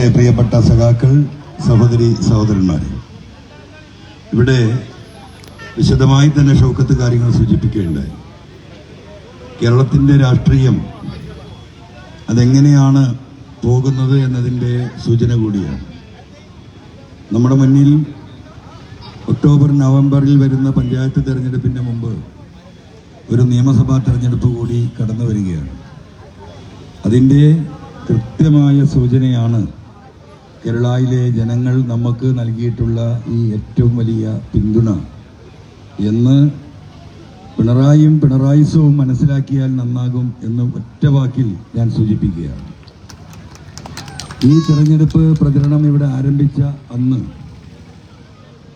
പക്ഷേ പ്രിയപ്പെട്ട സഖാക്കൾ സഹോദരി സഹോദരന്മാരെ ഇവിടെ വിശദമായി തന്നെ ഷൗക്കത്ത് കാര്യങ്ങൾ സൂചിപ്പിക്കുകയുണ്ടായി. കേരളത്തിന്റെ രാഷ്ട്രീയം അതെങ്ങനെയാണ് പോകുന്നത് എന്നതിന്റെ സൂചന കൂടിയാണ്. നമ്മുടെ മുന്നിൽ ഒക്ടോബർ നവംബറിൽ വരുന്ന പഞ്ചായത്ത് തെരഞ്ഞെടുപ്പിന്റെ മുമ്പ് ഒരു നിയമസഭാ തെരഞ്ഞെടുപ്പ് കൂടി കടന്നു വരികയാണ് അതിന്റെ കൃത്യമായ സൂചനയാണ് കേരളയിലെ ജനങ്ങൾ നമുക്ക് നൽകിയിട്ടുള്ള ഈ ഏറ്റവും വലിയ പിന്തുണ എന്ന് പിണറായിയും പിണറായിസവും മനസ്സിലാക്കിയാൽ നന്നാകും എന്ന് ഒറ്റ വാക്കിൽ ഞാൻ സൂചിപ്പിക്കുകയാണ്. ഈ തെരഞ്ഞെടുപ്പ് പ്രചരണം ഇവിടെ ആരംഭിച്ച അന്ന്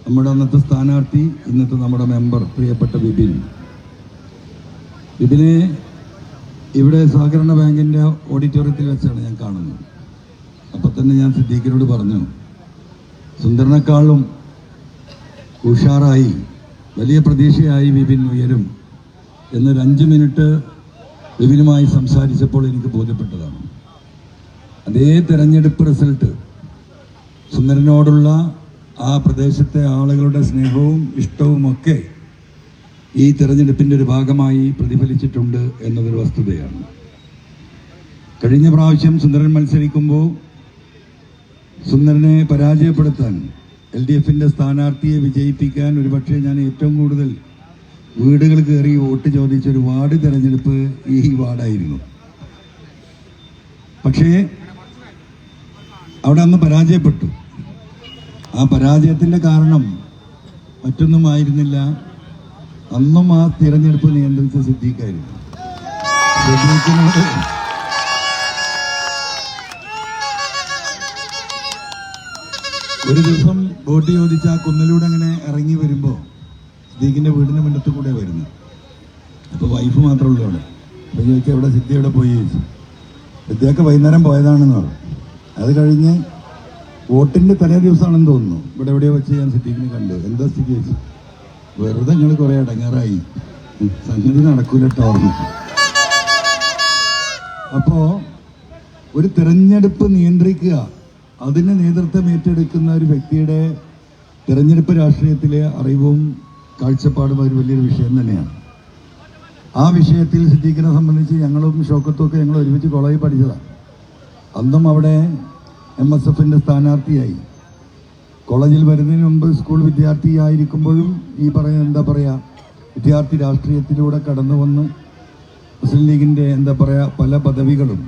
നമ്മുടെ അന്നത്തെ സ്ഥാനാർത്ഥി ഇന്നത്തെ നമ്മുടെ മെമ്പർ പ്രിയപ്പെട്ട വിപിൻ. വിപിനെ ഇവിടെ സഹകരണ ബാങ്കിന്റെ ഓഡിറ്റോറിയത്തിൽ വെച്ചാണ് ഞാൻ കാണുന്നത്. അപ്പൊ തന്നെ ഞാൻ സിദ്ദീഖിനോട് പറഞ്ഞു സുന്ദരനേക്കാളും ഉഷാറായി വലിയ പ്രതീക്ഷയായി വിപിൻ ഉയരും എന്നൊരു അഞ്ച് മിനിറ്റ് വിപിനുമായി സംസാരിച്ചപ്പോൾ എനിക്ക് ബോധ്യപ്പെട്ടതാണ്. അതേ തെരഞ്ഞെടുപ്പ് റിസൾട്ട് സുന്ദരനോടുള്ള ആ പ്രദേശത്തെ ആളുകളുടെ സ്നേഹവും ഇഷ്ടവും ഒക്കെ ഈ തെരഞ്ഞെടുപ്പിന്റെ ഒരു ഭാഗമായി പ്രതിഫലിച്ചിട്ടുണ്ട് എന്നതൊരു വസ്തുതയാണ്. കഴിഞ്ഞ പ്രാവശ്യം സുന്ദരൻ മത്സരിക്കുമ്പോൾ സുന്ദരനെ പരാജയപ്പെടുത്താൻ എൽ ഡി എഫിന്റെ സ്ഥാനാർത്ഥിയെ വിജയിപ്പിക്കാൻ ഒരുപക്ഷെ ഞാൻ ഏറ്റവും കൂടുതൽ വീടുകൾ കയറി വോട്ട് ചോദിച്ച ഒരു വാർഡ് തിരഞ്ഞെടുപ്പ് ഈ വാർഡായിരുന്നു. പക്ഷേ അവിടെ അന്ന് പരാജയപ്പെട്ടു. ആ പരാജയത്തിന്റെ കാരണം മറ്റൊന്നും ആയിരുന്നില്ല. അന്നും ആ തിരഞ്ഞെടുപ്പ് നിയന്ത്രിച്ച സിദ്ദീഖിനോട് ഒരു ദിവസം ബോട്ട് ചോദിച്ച ആ കുന്നിലൂടെ അങ്ങനെ ഇറങ്ങി വരുമ്പോൾ സിദ്ദീഖിന്റെ വീടിന് മുന്നത്ത് കൂടെ വരുന്നു. അപ്പോൾ വൈഫ് മാത്രമേ ഉള്ളൂ അവിടെ. അപ്പൊ ചോദിച്ചാൽ എവിടെ സിദ്ധി? എവിടെ പോയി? ചോദിച്ചു. സിദ്ധിയൊക്കെ വൈകുന്നേരം പോയതാണെന്ന് പറഞ്ഞു. അത് കഴിഞ്ഞ് വോട്ടിന്റെ തലേ ദിവസമാണെന്ന് തോന്നുന്നു. ഇവിടെ എവിടെയോ വെച്ച് ഞാൻ സിദ്ദീഖിനെ കണ്ടു. എന്താ സ്ഥിതി ചോദിച്ചു. വെറുതെ ഞങ്ങൾ കുറെ അടങ്ങാറായി സംഗതി നടക്കൂലട്ടോ അപ്പോൾ ഒരു തിരഞ്ഞെടുപ്പ് നിയന്ത്രിക്കുക. അതിന് നേതൃത്വം ഏറ്റെടുക്കുന്ന ഒരു വ്യക്തിയുടെ തിരഞ്ഞെടുപ്പ് രാഷ്ട്രീയത്തിലെ അറിവും കാഴ്ചപ്പാടും ഒരു വലിയൊരു വിഷയം തന്നെയാണ്. ആ വിഷയത്തിൽ സിദ്ദീഖിനെ സംബന്ധിച്ച് ഞങ്ങളും ഷോക്കത്തും ഒക്കെ ഞങ്ങൾ ഒരുമിച്ച് കോളേജിൽ പഠിച്ചതാണ് അന്നും അവിടെ എം എസ് എഫിന്റെ സ്ഥാനാർത്ഥിയായി. കോളേജിൽ വരുന്നതിന് മുമ്പ് സ്കൂൾ വിദ്യാർത്ഥിയായിരിക്കുമ്പോഴും ഈ പറയുന്ന എന്താ പറയുക വിദ്യാർത്ഥി രാഷ്ട്രീയത്തിലൂടെ കടന്നു വന്ന് മുസ്ലിം ലീഗിന്റെ എന്താ പറയുക പല പദവികളും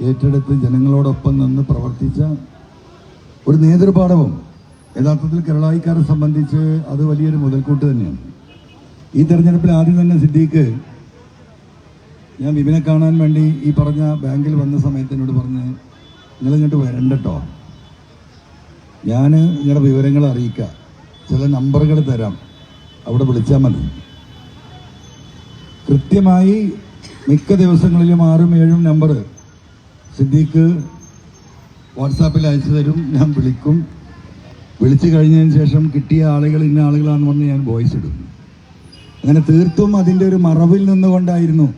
ഏറ്റെടുത്ത് ജനങ്ങളോടൊപ്പം നിന്ന് പ്രവർത്തിച്ച ഒരു നേതൃപാഠവും യഥാർത്ഥത്തിൽ കേരളായിക്കാരെ സംബന്ധിച്ച് അത് വലിയൊരു മുതൽക്കൂട്ട് തന്നെയാണ്. ഈ തെരഞ്ഞെടുപ്പിൽ ആദ്യം തന്നെ സിദ്ദീഖ് ഞാൻ വിപിനെ കാണാൻ വേണ്ടി ഈ പറഞ്ഞ ബാങ്കിൽ വന്ന സമയത്ത് എന്നോട് പറഞ്ഞ് നിങ്ങൾ ഇങ്ങോട്ട് വരണ്ടട്ടോ ഞാൻ നിങ്ങളുടെ വിവരങ്ങൾ അറിയിക്കാം. ചില നമ്പറുകൾ തരാം. അവിടെ വിളിച്ചാൽ മതി. കൃത്യമായി മിക്ക ദിവസങ്ങളിലും ആറും ഏഴും നമ്പർ സിദ്ദീഖ് വാട്സാപ്പിൽ അയച്ചു തരും ഞാൻ വിളിക്കും. വിളിച്ചു കഴിഞ്ഞതിന് ശേഷം കിട്ടിയ ആളുകൾ ഇന്ന ആളുകളാണെന്ന് പറഞ്ഞ് ഞാൻ വോയിസ് ഇടും. അങ്ങനെ തീർത്തും അതിന്റെ ഒരു മറവിൽ നിന്നുകൊണ്ടായിരുന്നു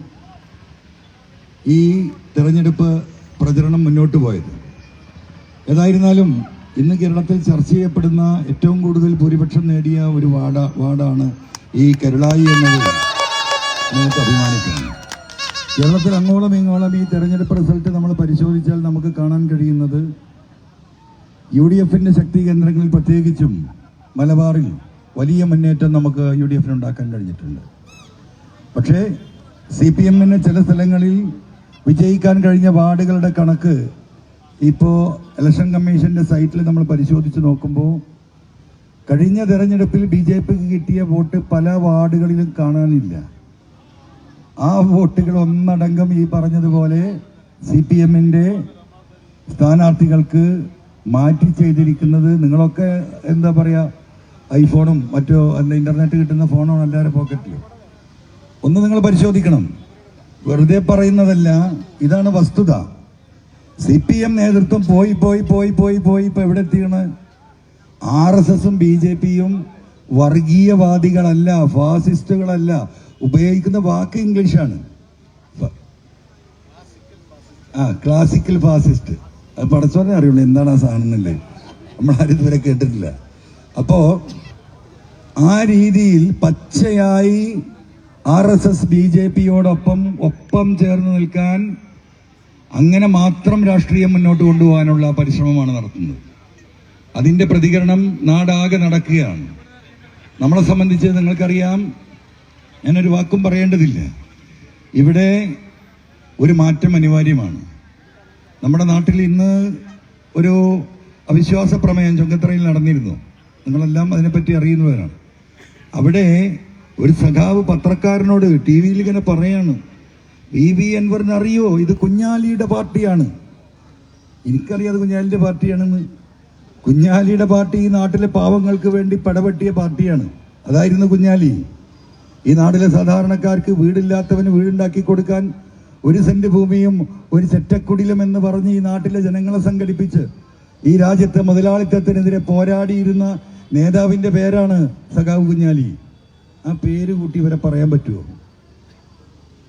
ഈ തിരഞ്ഞെടുപ്പ് പ്രചരണം മുന്നോട്ട് പോയത്. ഏതായിരുന്നാലും ഇന്ന് കേരളത്തിൽ ചർച്ച ചെയ്യപ്പെടുന്ന ഏറ്റവും കൂടുതൽ ഭൂരിപക്ഷം നേടിയ ഒരു വാർഡ വാർഡാണ് ഈ കരുളായി എന്നത്. നമുക്ക് അഭിമാനിക്കണം കേരളത്തിൽ അങ്ങോളം ഇങ്ങോളം ഈ തെരഞ്ഞെടുപ്പ് റിസൾട്ട് നമ്മൾ പരിശോധിച്ചാൽ നമുക്ക് കാണാൻ കഴിയുന്നത് യു ഡി എഫിന്റെ ശക്തി കേന്ദ്രങ്ങളിൽ പ്രത്യേകിച്ചും മലബാറിൽ വലിയ മുന്നേറ്റം നമുക്ക് യു ഡി എഫിന് ഉണ്ടാക്കാൻ കഴിഞ്ഞിട്ടുണ്ട്. പക്ഷേ സി പി എമ്മിന് ചില സ്ഥലങ്ങളിൽ വിജയിക്കാൻ കഴിഞ്ഞ വാർഡുകളുടെ കണക്ക് ഇപ്പോൾ ഇലക്ഷൻ കമ്മീഷന്റെ സൈറ്റിൽ നമ്മൾ പരിശോധിച്ച് നോക്കുമ്പോൾ കഴിഞ്ഞ തെരഞ്ഞെടുപ്പിൽ ബി ജെ പിക്ക് കിട്ടിയ വോട്ട് പല വാർഡുകളിലും കാണാനില്ല. ആ വോട്ടുകൾ ഒന്നടങ്കം ഈ പറഞ്ഞതുപോലെ സി പി എമ്മിന്റെ സ്ഥാനാർത്ഥികൾക്ക് മാറ്റി ചെയ്തിരിക്കുന്നത് നിങ്ങളൊക്കെ എന്താ പറയാ ഐഫോണും മറ്റോ എന്താ ഇന്റർനെറ്റ് കിട്ടുന്ന ഫോണാണ് എല്ലാവരുടെ പോക്കറ്റിലും? ഒന്ന് നിങ്ങൾ പരിശോധിക്കണം. വെറുതെ പറയുന്നതല്ല ഇതാണ് വസ്തുത. സി പി എം നേതൃത്വം പോയി പോയി പോയി പോയി പോയി ഇപ്പൊ എവിടെ എത്തിയാണ്? ആർ എസ് എസും ബി ജെ പിയും വർഗീയവാദികളല്ല ഫാസിസ്റ്റുകളല്ല ഉപയോഗിക്കുന്ന വാക്ക് ഇംഗ്ലീഷാണ്. ആ ക്ലാസിക്കൽ ഫാസിസ്റ്റ് അത് പടച്ചോനെ അറിയുള്ളൂ എന്താണ് ആ സാധനം എന്നല്ലേ നമ്മളാരും ഇതുവരെ കേട്ടിട്ടില്ല. അപ്പോ ആ രീതിയിൽ പച്ചയായി R S S B J പിയോടൊപ്പം ഒപ്പം ചേർന്ന് നിൽക്കാൻ അങ്ങനെ മാത്രം രാഷ്ട്രീയം മുന്നോട്ട് കൊണ്ടുപോകാനുള്ള പരിശ്രമമാണ് നടത്തുന്നത്. അതിന്റെ പ്രതികരണം നാടാകെ നടക്കുകയാണ്. നമ്മളെ സംബന്ധിച്ച് നിങ്ങൾക്കറിയാം ഞാനൊരു വാക്കും പറയേണ്ടതില്ല. ഇവിടെ ഒരു മാറ്റം അനിവാര്യമാണ്. നമ്മുടെ നാട്ടിൽ ഇന്ന് ഒരു അവിശ്വാസ പ്രമേയം ചുങ്കത്തറയിൽ നടന്നിരുന്നു. നിങ്ങളെല്ലാം അതിനെപ്പറ്റി അറിയുന്നവരാണ്. അവിടെ ഒരു സഖാവ് പത്രക്കാരനോട് ടി വിയിൽ ഇങ്ങനെ പറയാണ് വി വി അൻവറിന് അറിയോ? ഇത് കുഞ്ഞാലിയുടെ പാർട്ടിയാണ്. എനിക്കറിയാതെ കുഞ്ഞാലിന്റെ പാർട്ടിയാണെന്ന്. കുഞ്ഞാലിയുടെ പാർട്ടി ഈ നാട്ടിലെ പാവങ്ങൾക്ക് വേണ്ടി പടപെട്ടിയ പാർട്ടിയാണ്. അതായിരുന്നു കുഞ്ഞാലി. ഈ നാട്ടിലെ സാധാരണക്കാർക്ക് വീടില്ലാത്തവന് വീടുണ്ടാക്കി കൊടുക്കാൻ ഒരു സെന്റ് ഭൂമിയും ഒരു ചെറ്റക്കുടിലും എന്ന് പറഞ്ഞ് ഈ നാട്ടിലെ ജനങ്ങളെ സംഘടിപ്പിച്ച് ഈ രാജ്യത്തെ മുതലാളിത്തത്തിനെതിരെ പോരാടിയിരുന്ന നേതാവിന്റെ പേരാണ് സഖാവ് കുഞ്ഞാലി. ആ പേര് കൂട്ടി ഇവരെ പറയാൻ പറ്റുമോ?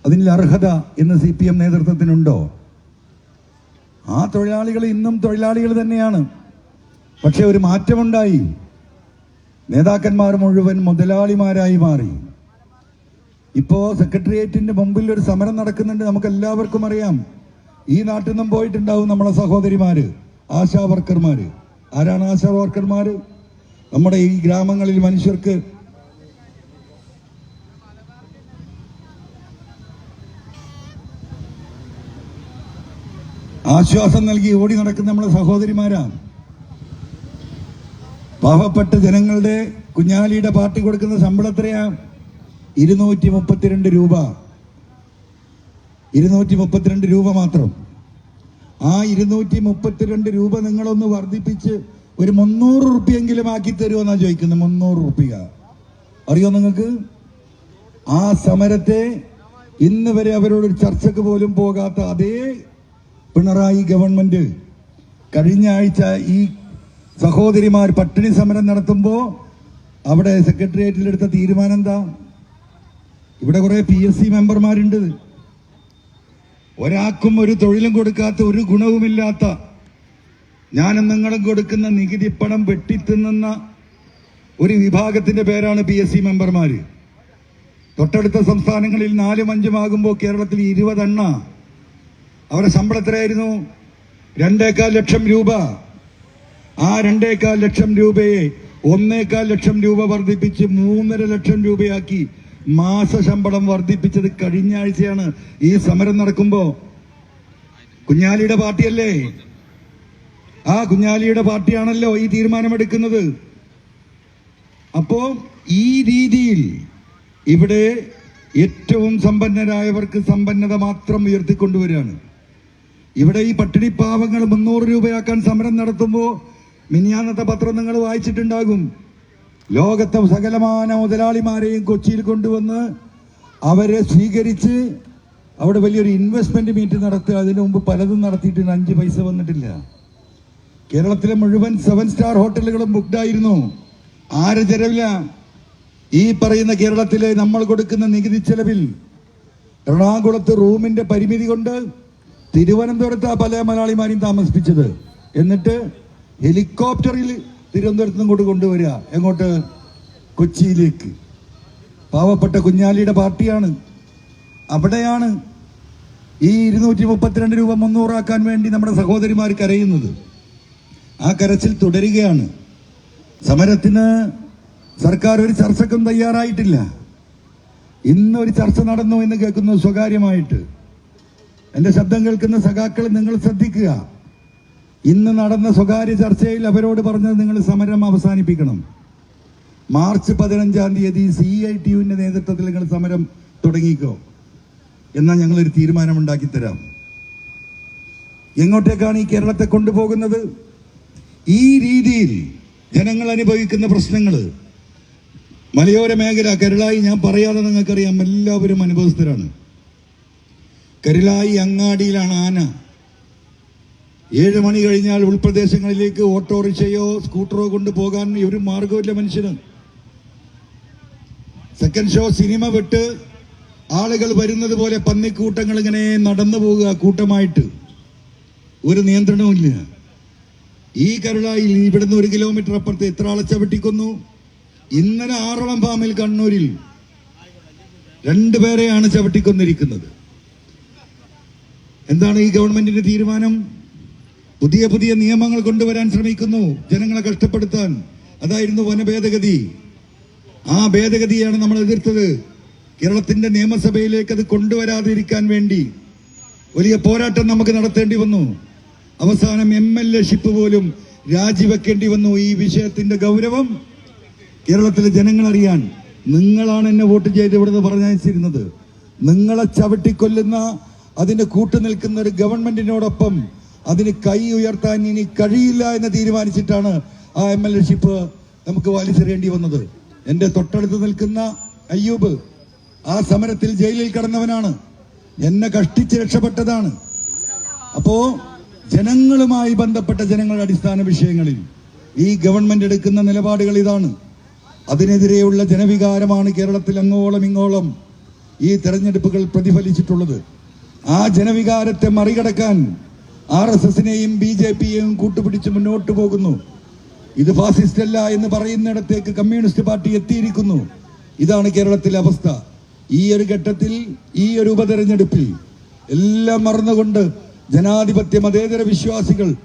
അതിന് അർഹത എന്ന് സി പി എം നേതൃത്വത്തിനുണ്ടോ? ആ തൊഴിലാളികൾ ഇന്നും തൊഴിലാളികൾ തന്നെയാണ്. പക്ഷെ ഒരു മാറ്റമുണ്ടായി. നേതാക്കന്മാർ മുഴുവൻ മുതലാളിമാരായി മാറി. ഇപ്പോ സെക്രട്ടേറിയറ്റിന്റെ മുമ്പിൽ ഒരു സമരം നടക്കുന്നുണ്ട് നമുക്ക് എല്ലാവർക്കും അറിയാം. ഈ നാട്ടിൽ നിന്നും പോയിട്ടുണ്ടാവും നമ്മളെ സഹോദരിമാര് ആശാ വർക്കർമാര്. ആരാണ് ആശാ വർക്കർമാര്? നമ്മുടെ ഈ ഗ്രാമങ്ങളിൽ മനുഷ്യർക്ക് ആശ്വാസം നൽകി ഓടി നടക്കുന്ന നമ്മളെ സഹോദരിമാരാണ് പാവപ്പെട്ട ജനങ്ങളുടെ കുഞ്ഞാലിയുടെ പാർട്ടി കൊടുക്കുന്ന ശമ്പളം എത്രയാ ഇരുന്നൂറ്റി മുപ്പത്തിരണ്ട് രൂപ. ഇരുന്നൂറ്റി മുപ്പത്തിരണ്ട് രൂപ മാത്രം. ആ ഇരുന്നൂറ്റി മുപ്പത്തിരണ്ട് രൂപ നിങ്ങളൊന്ന് വർദ്ധിപ്പിച്ച് ഒരു മുന്നൂറ് റുപ്യെങ്കിലും ആക്കി തരുമെന്നാണ് ചോദിക്കുന്നത്. മുന്നൂറ് റുപ്യ. അറിയോ നിങ്ങൾക്ക്? ആ സമരത്തെ ഇന്ന് വരെ അവരോട് ചർച്ചക്ക് പോലും പോകാത്ത അതേ പിണറായി ഗവൺമെന്റ് കഴിഞ്ഞ ആഴ്ച ഈ സഹോദരിമാർ പട്ടിണി സമരം നടത്തുമ്പോൾ അവിടെ സെക്രട്ടേറിയറ്റിൽ എടുത്ത തീരുമാനം എന്താ? ഇവിടെ കുറെ പി എസ് സി മെമ്പർമാരുണ്ട്. ഒരാൾക്കും ഒരു തൊഴിലും കൊടുക്കാത്ത ഒരു ഗുണവുമില്ലാത്ത ഞാനും നിങ്ങളും കൊടുക്കുന്ന നികുതി പണം വെട്ടിത്തിന്നുന്ന ഒരു വിഭാഗത്തിന്റെ പേരാണ് പി എസ് സി മെമ്പർമാര്. തൊട്ടടുത്ത സംസ്ഥാനങ്ങളിൽ നാലും അഞ്ചും ആകുമ്പോൾ കേരളത്തിൽ ഇരുപതെണ്ണ. അവരുടെ ശമ്പളം എത്രയായിരുന്നു? രണ്ടേകാൽ ലക്ഷം രൂപ. ആ രണ്ടേകാൽ ലക്ഷം രൂപയെ ഒന്നേകാൽ ലക്ഷം രൂപ വർദ്ധിപ്പിച്ച് മൂന്നര ലക്ഷം രൂപയാക്കി മാസ ശമ്പളം വർദ്ധിപ്പിച്ചത് കഴിഞ്ഞ ആഴ്ചയാണ് ഈ സമരം നടക്കുമ്പോ കുഞ്ഞാലിയുടെ പാർട്ടിയല്ലേ? ആ കുഞ്ഞാലിയുടെ പാർട്ടിയാണല്ലോ ഈ തീരുമാനമെടുക്കുന്നത്. അപ്പോ ഈ രീതിയിൽ ഇവിടെ ഏറ്റവും സമ്പന്നരായവർക്ക് സമ്പന്നത മാത്രം ഉയർത്തിക്കൊണ്ടുവരികയാണ്. ഇവിടെ ഈ പട്ടിണി പാവങ്ങൾ മുന്നൂറ് രൂപയാക്കാൻ സമരം നടത്തുമ്പോൾ മിനിയാന്നത്തെ പത്രം നിങ്ങൾ വായിച്ചിട്ടുണ്ടാകും. ലോകത്തെ സകലമാന മുതലാളിമാരെയും കൊച്ചിയിൽ കൊണ്ടുവന്ന് അവരെ സ്വീകരിച്ച് അവിടെ വലിയൊരു ഇൻവെസ്റ്റ്മെന്റ് മീറ്റ് നടത്തുക. അതിനു മുമ്പ് പലതും നടത്തിയിട്ട് അഞ്ച് പൈസ വന്നിട്ടില്ല. കേരളത്തിലെ മുഴുവൻ സെവൻ സ്റ്റാർ ഹോട്ടലുകളും ബുക്ക്ഡ് ആയിരുന്നു. ആര് ചെലവില്ല ഈ പറയുന്ന കേരളത്തിലെ നമ്മൾ കൊടുക്കുന്ന നികുതി ചെലവിൽ എറണാകുളത്ത് റൂമിന്റെ പരിമിതി കൊണ്ട് തിരുവനന്തപുരത്ത് പല മലയാളിമാരെയും താമസിപ്പിച്ചത്. എന്നിട്ട് ഹെലികോപ്റ്ററിൽ തിരുവനന്തപുരത്ത് കൊണ്ട് കൊണ്ടുവരിക. എങ്ങോട്ട്? കൊച്ചിയിലേക്ക്. പാവപ്പെട്ട കുഞ്ഞാലിയുടെ പാർട്ടിയാണ്. അവിടെയാണ് ഈ ഇരുന്നൂറ്റി മുപ്പത്തിരണ്ട് രൂപ മുന്നൂറാക്കാൻ വേണ്ടി നമ്മുടെ സഹോദരിമാർ കരയുന്നത്. ആ കരച്ചിൽ തുടരുകയാണ്. സമരത്തിന് സർക്കാർ ഒരു ചർച്ചക്കും തയ്യാറായിട്ടില്ല. ഇന്നൊരു ചർച്ച നടന്നു എന്ന് കേൾക്കുന്നു സ്വകാര്യമായിട്ട്. എന്റെ ശബ്ദം കേൾക്കുന്ന സഖാക്കൾ നിങ്ങൾ ശ്രദ്ധിക്കുക. ഇന്ന് നടന്ന സ്വകാര്യ ചർച്ചയിൽ അവരോട് പറഞ്ഞത് നിങ്ങൾ സമരം അവസാനിപ്പിക്കണം. മാർച്ച് പതിനഞ്ചാം തീയതി സി ഐ ടി യുവിന്റെ നേതൃത്വത്തിൽ നിങ്ങൾ സമരം തുടങ്ങിക്കോ. എന്നാൽ ഞങ്ങളൊരു തീരുമാനമുണ്ടാക്കി തരാം. എങ്ങോട്ടേക്കാണ് ഈ കേരളത്തെ കൊണ്ടുപോകുന്നത്? ഈ രീതിയിൽ ജനങ്ങൾ അനുഭവിക്കുന്ന പ്രശ്നങ്ങൾ മലയോര മേഖല കരുളായി ഞാൻ പറയാതെ നിങ്ങൾക്കറിയാം എല്ലാവരും അനുഭവസ്ഥരാണ്. കരുളായി അങ്ങാടിയിലാണ് ആന. ഏഴ് മണി കഴിഞ്ഞാൽ ഉൾപ്രദേശങ്ങളിലേക്ക് ഓട്ടോറിക്ഷയോ സ്കൂട്ടറോ കൊണ്ട് പോകാൻ ഒരു മാർഗമില്ല മനുഷ്യന്. സെക്കൻഡ് ഷോ സിനിമ വിട്ട് ആളുകൾ വരുന്നത് പോലെ പന്നിക്കൂട്ടങ്ങൾ ഇങ്ങനെ നടന്നു പോകുക കൂട്ടമായിട്ട്. ഒരു നിയന്ത്രണവുമില്ല ഈ കരുളായിൽ ഇവിടുന്ന് ഒരു കിലോമീറ്റർ അപ്പുറത്ത് എത്ര ആളെ ചവിട്ടിക്കൊന്നു? ഇന്നലെ ആറളം ഫാമിൽ കണ്ണൂരിൽ രണ്ടുപേരെയാണ് ചവിട്ടിക്കൊന്നിരിക്കുന്നത്. എന്താണ് ഈ ഗവൺമെന്റിന്റെ തീരുമാനം? പുതിയ പുതിയ നിയമങ്ങൾ കൊണ്ടുവരാൻ ശ്രമിക്കുന്നു ജനങ്ങളെ കഷ്ടപ്പെടുത്താൻ. അതായിരുന്നു വനഭേദഗതി. ആ ഭേദഗതിയാണ് നമ്മൾ എതിർത്തത്. കേരളത്തിന്റെ നിയമസഭയിലേക്ക് അത് കൊണ്ടുവരാതിരിക്കാൻ വേണ്ടി വലിയ പോരാട്ടം നമുക്ക് നടത്തേണ്ടി വന്നു. അവസാനം എം എൽ എ ഷിപ്പ് പോലും രാജിവെക്കേണ്ടി വന്നു ഈ വിഷയത്തിന്റെ ഗൗരവം കേരളത്തിലെ ജനങ്ങൾ അറിയാൻ. നിങ്ങളാണ് എന്നെ വോട്ട് ചെയ്ത് ഇവിടുന്ന് പറഞ്ഞയച്ചിരുന്നത്. നിങ്ങളെ ചവിട്ടിക്കൊല്ലുന്ന അതിന്റെ കൂട്ടു നിൽക്കുന്ന ഒരു ഗവൺമെന്റിനോടൊപ്പം അതിന് കൈ ഉയർത്താൻ ഇനി കഴിയില്ല എന്ന് തീരുമാനിച്ചിട്ടാണ് ആ എം എൽ എ ഷിപ്പ് നമുക്ക് വലിച്ചെറിയേണ്ടി വന്നത്. എന്റെ തൊട്ടടുത്ത് നിൽക്കുന്ന അയ്യൂബ് ആ സമരത്തിൽ ജയിലിൽ കടന്നവനാണ്. എന്നെ കഷ്ടിച്ച് രക്ഷപ്പെട്ടതാണ്. അപ്പോ ജനങ്ങളുമായി ബന്ധപ്പെട്ട ജനങ്ങളുടെ അടിസ്ഥാന വിഷയങ്ങളിൽ ഈ ഗവൺമെന്റ് എടുക്കുന്ന നിലപാടുകൾ ഇതാണ്. അതിനെതിരെയുള്ള ജനവികാരമാണ് കേരളത്തിൽ അങ്ങോളം ഇങ്ങോളം ഈ തെരഞ്ഞെടുപ്പുകൾ പ്രതിഫലിച്ചിട്ടുള്ളത്. ആ ജനവികാരത്തെ മറികടക്കാൻ ആർ എസ് എസിനെയും ബി ജെ പിയെയും കൂട്ടുപിടിച്ച് മുന്നോട്ട് പോകുന്നു. ഇത് ഫാസിസ്റ്റ് അല്ല എന്ന് പറയുന്നിടത്തേക്ക് കമ്മ്യൂണിസ്റ്റ് പാർട്ടി എത്തിയിരിക്കുന്നു. ഇതാണ് കേരളത്തിലെ അവസ്ഥ. ഈ ഒരു ഘട്ടത്തിൽ ഈ ഒരു ഉപതെരഞ്ഞെടുപ്പിൽ എല്ലാം മറന്നുകൊണ്ട് ജനാധിപത്യ മതേതര വിശ്വാസികൾ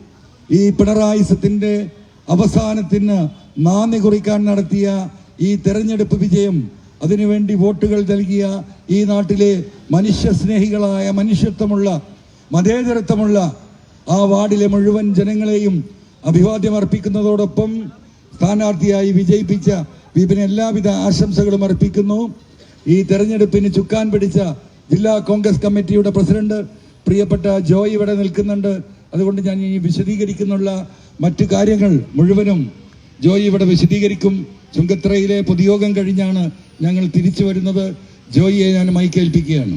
ഈ പിണറായിസത്തിന്റെ അവസാനത്തിന് നാന്ദി കുറിക്കാൻ നടത്തിയ ഈ തെരഞ്ഞെടുപ്പ് വിജയം അതിനുവേണ്ടി വോട്ടുകൾ നൽകിയ ഈ നാട്ടിലെ മനുഷ്യസ്നേഹികളായ മനുഷ്യത്വമുള്ള മതേതരത്വമുള്ള ആ വാർഡിലെ മുഴുവൻ ജനങ്ങളെയും അഭിവാദ്യം അർപ്പിക്കുന്നതോടൊപ്പം സ്ഥാനാർത്ഥിയായി വിജയിപ്പിച്ച വിപിന് എല്ലാവിധ ആശംസകളും അർപ്പിക്കുന്നു. ഈ തെരഞ്ഞെടുപ്പിന് ചുക്കാൻ പിടിച്ച ജില്ലാ കോൺഗ്രസ് കമ്മിറ്റിയുടെ പ്രസിഡന്റ് പ്രിയപ്പെട്ട ജോയ് ഇവിടെ നിൽക്കുന്നുണ്ട്. അതുകൊണ്ട് ഞാൻ ഇനി വിശദീകരിക്കുന്നുള്ള മറ്റു കാര്യങ്ങൾ മുഴുവനും ജോയ് ഇവിടെ വിശദീകരിക്കും. ചുങ്കത്രയിലെ പൊതുയോഗം കഴിഞ്ഞാണ് ഞങ്ങൾ തിരിച്ചു വരുന്നത്. ജോയിയെ ഞാൻ മൈക്കേൽപ്പിക്കുകയാണ്.